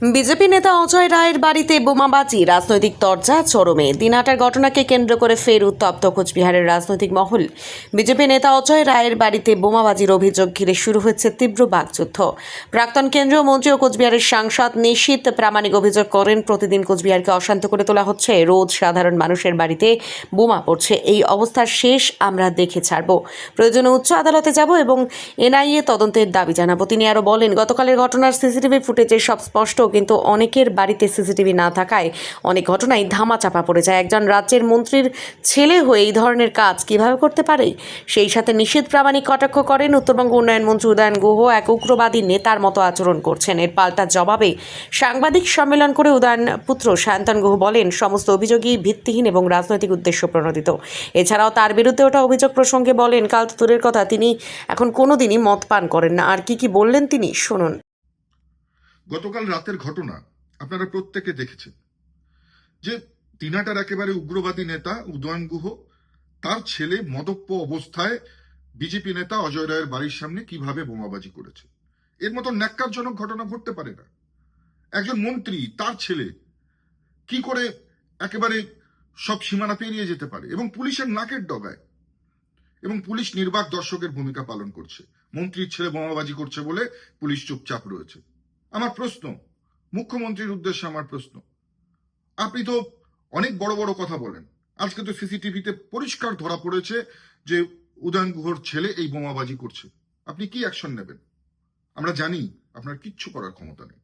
BJP নেতা অজয় রায়ের বাড়িতে বোমাবাজি, রাজনৈতিক তরজা, চরমে। দিনহাটার ঘটনাকে কেন্দ্র করে ফের উত্তপ্ত কোচবিহারের রাজনৈতিক মহল। বিজেপি নেতা অজয় রায়ের বাড়িতে বোমাবাজির অভিযোগ ঘিরে শুরু হয়েছে তীব্র বাকযুদ্ধ। প্রাক্তন কেন্দ্রীয় মন্ত্রী ও কোচবিহারের সাংসদ নিশীত প্রামাণিক অভিযোগ করেন, প্রতিদিন কোচবিহারকে অশান্ত করে তোলা হচ্ছে। রোজ সাধারণ মানুষের বাড়িতে বোমা পড়ছে। এই অবস্থার শেষ আমরা দেখে ছাড়ব। প্রয়োজনে উচ্চ আদালতে যাব এবং এনআইএ তদন্তের দাবি জানাব। তিনি আরও বলেন, গতকালের ঘটনার সিসিটিভি ফুটেজে সব স্পষ্ট কিন্তু অনেকের বাড়িতে সিসিটিভি না থাকায় অনেক ঘটনায় ধামা চাপা পড়ে যায়। একজন রাজ্যের মন্ত্রীর ছেলে হয়ে এই ধরনের কাজ কীভাবে করতে পারে? সেই সাথে নিষেধ প্রামাণিক কটাক্ষ করেন উত্তরবঙ্গ উন্নয়ন মন্ত্রী উদয়ন গুহ। এক উগ্রবাদী নেতার মতো আচরণ করছেন। এর পাল্টা জবাবে সাংবাদিক সম্মেলন করে উদয়ন পুত্র সায়ন্তন গুহ বলেন, সমস্ত অভিযোগই ভিত্তিহীন এবং রাজনৈতিক উদ্দেশ্য প্রণোদিত। এছাড়াও তার বিরুদ্ধে ওটা অভিযোগ প্রসঙ্গে বলেন, কাল দূরের কথা, তিনি এখন কোনোদিনই মদ পান করেন না। আর কি কি বললেন তিনি, শুনুন। গতকাল রাতের ঘটনা আপনারা প্রত্যেকে দেখেছেন। যে তিনাটার একেবারে উগ্রবাদী নেতা উদয়ন গুহ, তার ছেলে মদপ্য অবস্থায় বিজেপি নেতা অজয় রায়ের বাড়ির সামনে কীভাবে বোমাবাজি করেছে। এর মতো ন্যাক্কারজনক ঘটনা ঘটতে পারে না। একজন মন্ত্রী, তার ছেলে, কি করে একেবারে সব সীমানা পেরিয়ে যেতে পারে এবং পুলিশের নাকের ডগায়। এবং পুলিশ নির্বাক দর্শকের ভূমিকা পালন করছে। মন্ত্রীর ছেলে বোমাবাজি করছে বলে পুলিশ চুপচাপ রয়েছে। আমার প্রশ্ন। মুখ্যমন্ত্রীর উদ্দেশ্যে আমার প্রশ্ন। আপনি তো অনেক বড় বড় কথা বলেন। আজকে তো সিসিটিভিতে পরিষ্কার ধরা পড়েছে যে উদয়ন গুহর ছেলে এই বোমাবাজি করছে। আপনি কি অ্যাকশন নেবেন? আমরা জানি আপনার কিচ্ছু করার ক্ষমতা নেই।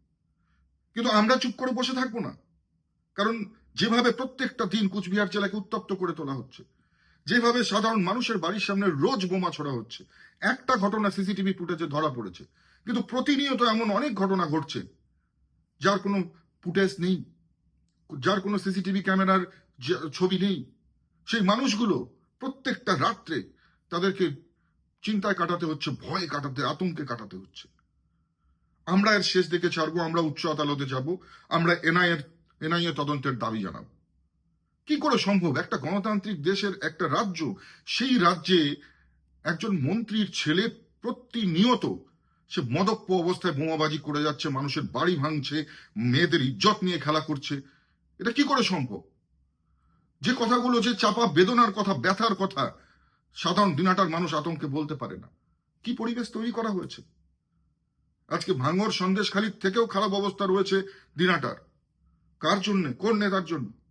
কিন্তু আমরা চুপ করে বসে থাকব না। কারণ যেভাবে প্রত্যেকটা দিন কুচবিহার জেলাকে উত্তপ্ত করে তোলা হচ্ছে যেভাবে সাধারণ মানুষের বাড়ির সামনে রোজ বোমা ছোড়া হচ্ছে। একটা ঘটনা সিসিটিভি ফুটেজে ধরা পড়েছে। কিন্তু প্রতিনিয়ত এমন অনেক ঘটনা ঘটছে, যার কোনো ফুটেজ নেই, যার কোনো সিসিটিভি ক্যামেরার ছবি নেই। সেই মানুষগুলো প্রত্যেকটা রাত্রে তাদেরকে চিন্তায় কাটাতে হচ্ছে, ভয়ে কাটাতে, আতঙ্কে কাটাতে হচ্ছে। আমরা এর শেষ দেখে ছাড়বো, আমরা উচ্চ আদালতে যাব, আমরা এনআইএর, এনআইএ তদন্তের দাবি জানাব। কি করে সম্ভব? একটা গণতান্ত্রিক দেশের একটা রাজ্য, সেই রাজ্যে একজন মন্ত্রীর ছেলে প্রতিনিয়ত সে মদপ্য অবস্থায় বোমাবাজি করে যাচ্ছে, মানুষের বাড়ি ভাঙছে, মেয়েদের ইজ্জত নিয়ে খেলা করছে। এটা কি করে সম্ভব? যে কথাগুলো যে চাপা বেদনার কথা, ব্যথার কথা, সাধারণ দিনাটার মানুষ আতঙ্কে বলতে পারে না। কি পরিবেশ তৈরি করা হয়েছে? আজকে ভাঙর সন্দেশখালির থেকেও খারাপ অবস্থা রয়েছে দিনাটার। কার জন্য? কোন নেতার জন্য?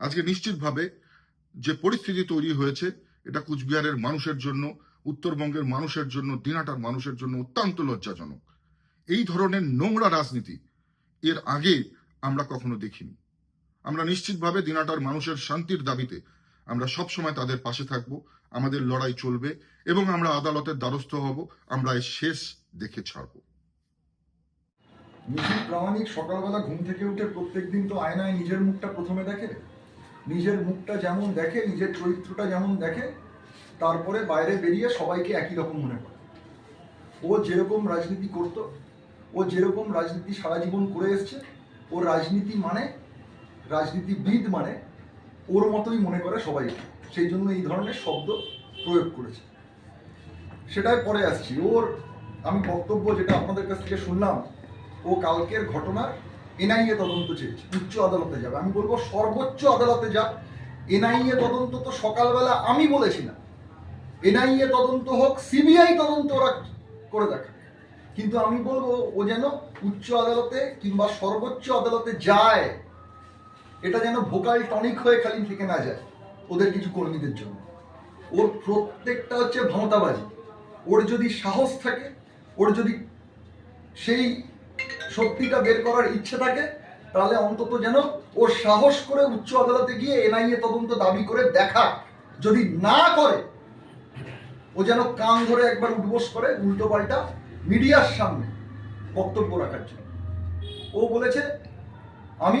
আজকে নিশ্চিতভাবে যে পরিস্থিতি তৈরি হয়েছে, এটা কুচবিহারের মানুষের জন্য, উত্তরবঙ্গের মানুষের জন্য, দিনাটার মানুষের জন্য অত্যন্ত লজ্জাজনক। এই ধরনের নোংরা রাজনীতি এর আগে আমরা কখনো দেখিনি। আমরা নিশ্চিতভাবে দিনাটার মানুষের শান্তির দাবিতে আমরা সবসময় তাদের পাশে থাকব, আমাদের লড়াই চলবে এবং আমরা আদালতের দ্বারস্থ হব, আমরা এর শেষ দেখে ছাড়ব। প্রামাণিক সকালবেলা ঘুম থেকে উঠে প্রত্যেকদিন তো আয়নায় নিজের মুখটা প্রথমে দেখে? নিজের মুখটা যেমন দেখে, নিজের চরিত্রটা যেমন দেখে, তারপরে বাইরে বেরিয়ে সবাইকে একই রকম মনে করে। ও যেরকম রাজনীতি করত, ও যেরকম রাজনীতি সারা জীবন করে এসছে ও রাজনীতি মানে রাজনীতিবিদ মানে ওর মতোই মনে করে সবাইকে। সেই জন্য এই ধরনের শব্দ প্রয়োগ করেছে। সেটাই পরে আসছি। ওর, আমি বক্তব্য যেটা আপনাদের কাছ থেকে শুনলাম, ও কালকের ঘটনার এনআইএ তদন্ত চেয়েছে, উচ্চ আদালতে যাবে। আমি বলব সর্বোচ্চ আদালতে যাক এনআইএ তদন্ত তো সকালবেলা আমি বলেছি না এনআইএ তদন্ত হোক, সিবিআই তদন্ত ওরা করে দেখা কিন্তু আমি বলব, ও যেন উচ্চ আদালতে কিংবা সর্বোচ্চ আদালতে যায়, এটা যেন ভোকাল টনিক হয়ে খালি থেকে না যায়, ওদের কিছু কর্মীদের জন্য। ওর প্রত্যেকটা হচ্ছে ভমতাবাজি ওর যদি সাহস থাকে, ওর যদি সেই সত্যিটা বের করার ইচ্ছে থাকে, তাহলে অন্তত যেন ও সাহস করে উচ্চ আদালতে গিয়ে এনআইএ তদন্ত দাবি করে দেখা যদি না করে, ও যেন কান ধরে একবার উদ্বোস করে উল্টো পাল্টা মিডিয়ার সামনে বক্তব্য রাখার জন্য। ও বলেছে, আমি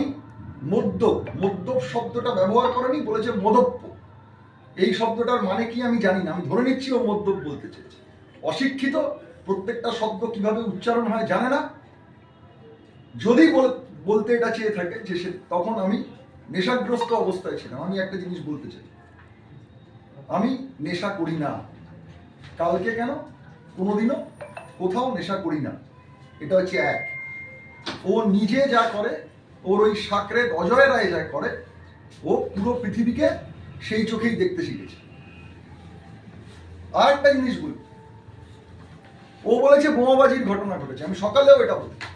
মদ্যপ মদ্যপ শব্দটা ব্যবহার করেনি, বলেছে মদপ্য এই শব্দটার মানে কি আমি জানি না, আমি ধরে নিচ্ছি ও মদ্যপ বলতে চেয়েছে। অশিক্ষিত প্রত্যেকটা শব্দ কীভাবে উচ্চারণ হয় জানে না যদি বল- বলতে এটা চেয়ে থাকে যে সে, তখন আমি নেশাগ্রস্ত অবস্থায় ছিলাম। আমি একটা জিনিস বলতে চাই। আমি নেশা করি না। কালকে কেন? কোনোদিনও কোথাও নেশা করি না। এটা হচ্ছে এক। ও নিজে যা করে, ওর ওই সাকরে অজয় রায় যা করে, ও পুরো পৃথিবীকে সেই চোখেই দেখতে শিখেছে। আর একটা জিনিস বলি। ও বলেছে বোমাবাজির ঘটনা ঘটেছে। আমি সকালেও এটা বলি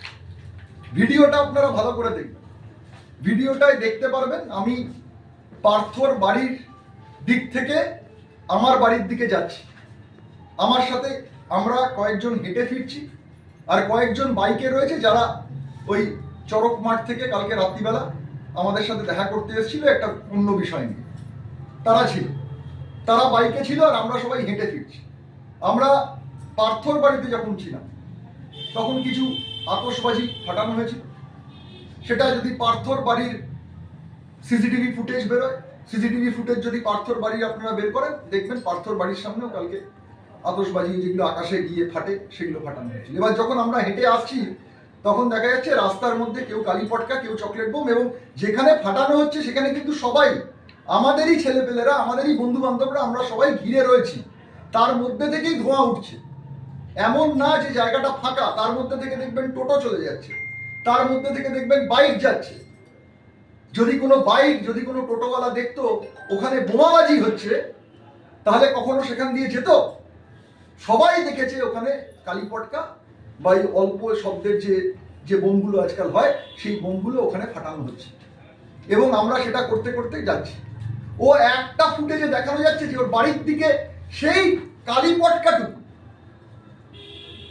ভিডিওটা আপনারা ভালো করে দেখবেন। ভিডিওটায় দেখতে পারবেন আমি পার্থর বাড়ির দিক থেকে আমার বাড়ির দিকে যাচ্ছি। আমার সাথে আমরা কয়েকজন হেঁটে ফিরছি আর কয়েকজন বাইকে রয়েছে যারা ওই চড়ক মাঠ থেকে কালকে রাত্রিবেলা আমাদের সাথে দেখা করতে এসেছিল একটা অন্য বিষয় নিয়ে। তারা ছিল। তারা বাইকে ছিল আর আমরা সবাই হেঁটে ফিরছি। আমরা পার্থর বাড়িতে যখন ছিলাম, তখন কিছু আতশবাজি ফাটানো হয়েছিল সেটা যদি পার্থর বাড়ির সিসিটিভি ফুটেজ বেরোয়, সিসিটিভি ফুটেজ যদি পার্থর বাড়ির আপনারা বের করেন, দেখবেন পার্থর বাড়ির সামনেও কালকে আতসবাজি যেগুলো আকাশে গিয়ে ফাটে, সেগুলো ফাটানো হয়েছিল। এবার যখন আমরা হেঁটে আসছি, তখন দেখা যাচ্ছে রাস্তার মধ্যে কেউ কালী পটকা কেউ চকলেট বোম এবং যেখানে ফাটানো হচ্ছে, সেখানে কিন্তু সবাই, আমাদেরই ছেলেপেলেরা, আমাদেরই বন্ধু বান্ধবরা আমরা সবাই ঘিরে রয়েছি। তার মধ্যে থেকেই ধোঁয়া উঠছে। এমন না যে জায়গাটা ফাঁকা, তার মধ্যে থেকে দেখবেন টোটো চলে যাচ্ছে, তার মধ্যে থেকে দেখবেন বাইক যাচ্ছে। যদি কোনো বাইক, যদি কোনো টোটোওয়ালা দেখতো, ওখানে বোমাবাজি হচ্ছে, তাহলে কখনো সেখান দিয়ে যেত? সবাই দেখেছে ওখানে কালীপটকা বা এই অল্প শব্দের যে যে বোমগুলো আজকাল হয়, সেই বোমগুলো ওখানে ফাটানো হচ্ছে। এবং আমরা সেটা করতে করতে যাচ্ছি। ও একটা ফুটেজে দেখানো যাচ্ছে যে ওর বাড়ির দিকে সেই কালীপটকাটুকু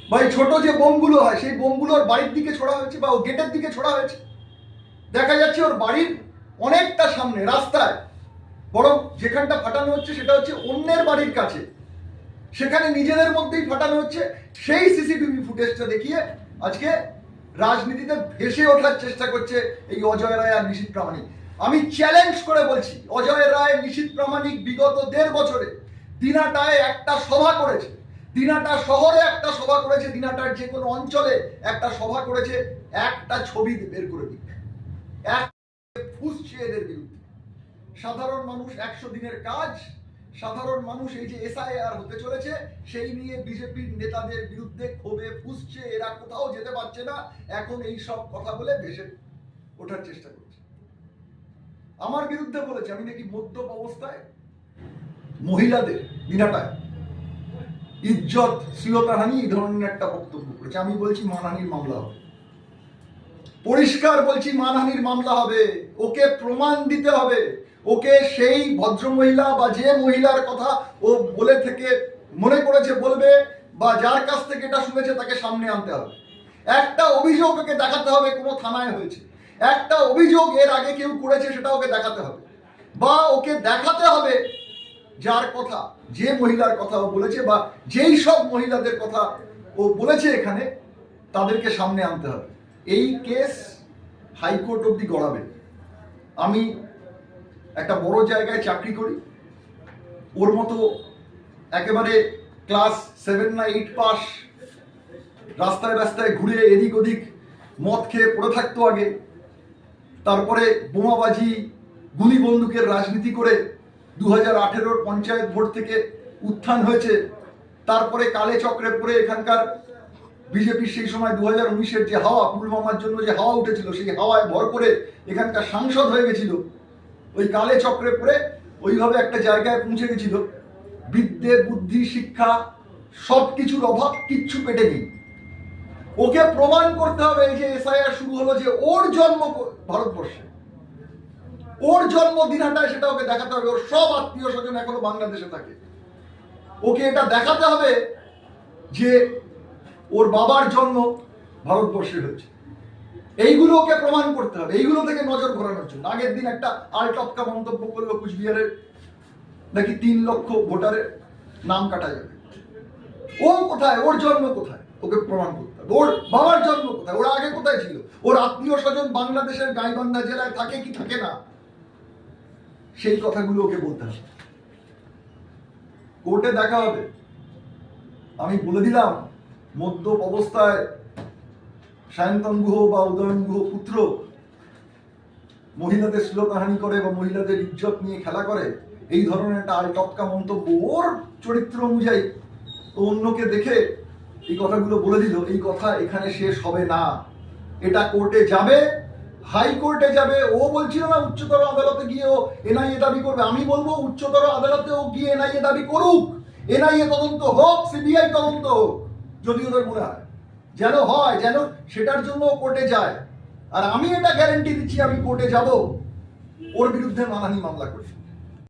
বা এই ছোট যে বোমগুলো হয়, সেই বোমগুলো ওর বাড়ির দিকে ছোড়া হয়েছে বা ও গেটের দিকে ছোড়া হয়েছে। দেখা যাচ্ছে ওর বাড়ির অনেকটা সামনে, রাস্তায়। বরং যেখানটা ফাটানো হচ্ছে সেটা হচ্ছে অন্যের বাড়ির কাছে। সেখানে নিজেদের মধ্যেই ফাটানো হচ্ছে। সেই সিসিটিভি ফুটেজটা দেখিয়ে আজকে রাজনীতিতে ভেসে ওঠার চেষ্টা করছে এই অজয় রায় আর নিশীত প্রামাণিক। আমি চ্যালেঞ্জ করে বলছি, অজয় রায় নিশীত প্রামাণিক বিগত দেড় বছরে দিনাটায় একটা সভা করেছে। দিনাটা শহরে একটা সভা করেছে, দিনাটার যে কোনো অঞ্চলে একটা সভা করেছে, একটা ছবি বের করে দিক। এক ফুসছে এদের বিরুদ্ধে। সাধারণ মানুষ একশো দিনের কাজ, সাধারণ মানুষ এই যে এসআইআর হতে চলেছে, সেই নিয়ে বিজেপির নেতাদের বিরুদ্ধে ক্ষোভে ফুসছে, এরা কোথাও যেতে পারছে না, এখন এই সব কথা বলে ভেসে ওঠার চেষ্টা করছে। আমার বিরুদ্ধে বলেছে, আমি নাকি মদ্যপ অবস্থায় মহিলাদের, দিনাটায় ইজ্জত, শ্লীলতাহানি এই ধরনের একটা বক্তব্য করেছে। আমি বলছি, মানহানির মামলা হবে। পরিষ্কার বলছি, মানহানির মামলা হবে। ওকে প্রমাণ দিতে হবে। ওকে সেই ভদ্র মহিলা বা যে মহিলার কথা ও বলে থেকে মনে করেছে, বলবে বা যার কাছ থেকে এটা শুনেছে তাকে সামনে আনতে হবে। একটা অভিযোগ ওকে দেখাতে হবে, কোনো থানায় হয়েছে। একটা অভিযোগ এর আগে কেউ করেছে, সেটা ওকে দেখাতে হবে। বা ওকে দেখাতে হবে যার কথা, যে মহিলার কথা ও বলেছে বা যেই সব মহিলাদের কথা ও বলেছে এখানে, তাদেরকে সামনে আনতে হবে। এই কেস হাইকোর্ট অবধি গড়াবে। আমি একটা বড় জায়গায় চাকরি করি। ওর মতো একেবারে ক্লাস সেভেন না এইট পাস, রাস্তায় রাস্তায় ঘুরে এদিক ওদিক মদ খেয়ে পড়ে থাকতো আগে। তারপরে বোমাবাজি গুলি বন্দুকের রাজনীতি করে দু হাজার আঠেরোর পঞ্চায়েত ভোট থেকে উত্থান হয়েছে। তারপরে কালে চক্রে পড়ে এখানকার বিজেপির সেই সময় দু হাজার উনিশের যে হাওয়া, পুলওয়ামার জন্য যে হাওয়া উঠেছিল, সেই হাওয়ায় ভর করে এখানকার সাংসদ হয়ে গেছিল। ওই কালে চক্রে পড়ে ওইভাবে একটা জায়গায় পৌঁছে গেছিল। বিদ্যে, বুদ্ধি, শিক্ষা সব কিছুর অভাব কিচ্ছু পেটে নেই। ওকে প্রমাণ করতে হবে এই যে এসআইআর শুরু হলো যে ওর জন্ম ভারতবর্ষে। ওর জন্ম দিনহাটায় সেটা ওকে দেখাতে হবে, ওর সব আত্মীয় স্বজন এখনও বাংলাদেশে থাকে। ওকে এটা দেখাতে হবে যে ওর বাবার জন্ম ভারতবর্ষে হয়েছে। এইগুলো ওকে প্রমাণ করতে হবে, এইগুলো থেকে নজর ঘোরানোর জন্য। আগের দিন একটা আলটপকা মন্তব্য করল কুচবিহারের নাকি তিন লক্ষ ভোটারের নাম কাটা যাবে। ও কোথায়? ওর জন্ম কোথায়? ওকে প্রমাণ করতে হবে। ওর বাবার জন্ম কোথায়? ওরা আগে কোথায় ছিল? ওর আত্মীয় স্বজন বাংলাদেশের গাইবান্ধা জেলায় থাকে কি থাকে না? সেই কথাগুলো ওকে বলতে হবে। কোর্টে দেখা হবে। আমি বলে দিলাম, মদ্যপ অবস্থায় সায়ন্তন গুহ বা উদয়ন গুহ পুত্র মহিলাদের শ্লীলতাহানি করে বা মহিলাদের ইজ্জত নিয়ে খেলা করে, এই ধরনের একটা আলটপকা মন্তব্য ওর চরিত্র অনুযায়ী অন্যকে দেখে এই কথাগুলো বলে দিল, এই কথা এখানে শেষ হবে না। এটা কোর্টে যাবে। হাইকোর্টে যাবে, ও বলছিল না উচ্চতর আদালতে গিয়ে ও এনআইএ দাবি করবে। আমি বলব উচ্চতর আদালতে ও গিয়ে এনআইএ দাবি করুক। এনআইএ তদন্ত হোক, সিবিআই তদন্ত হোক, যদি ওদের মনে হয়। যেন হয়, যেন সেটার জন্য কোর্টে যায়। আর আমি এটা গ্যারেন্টি দিচ্ছি, আমি কোর্টে যাব। ওর বিরুদ্ধে মানহানি মামলা করি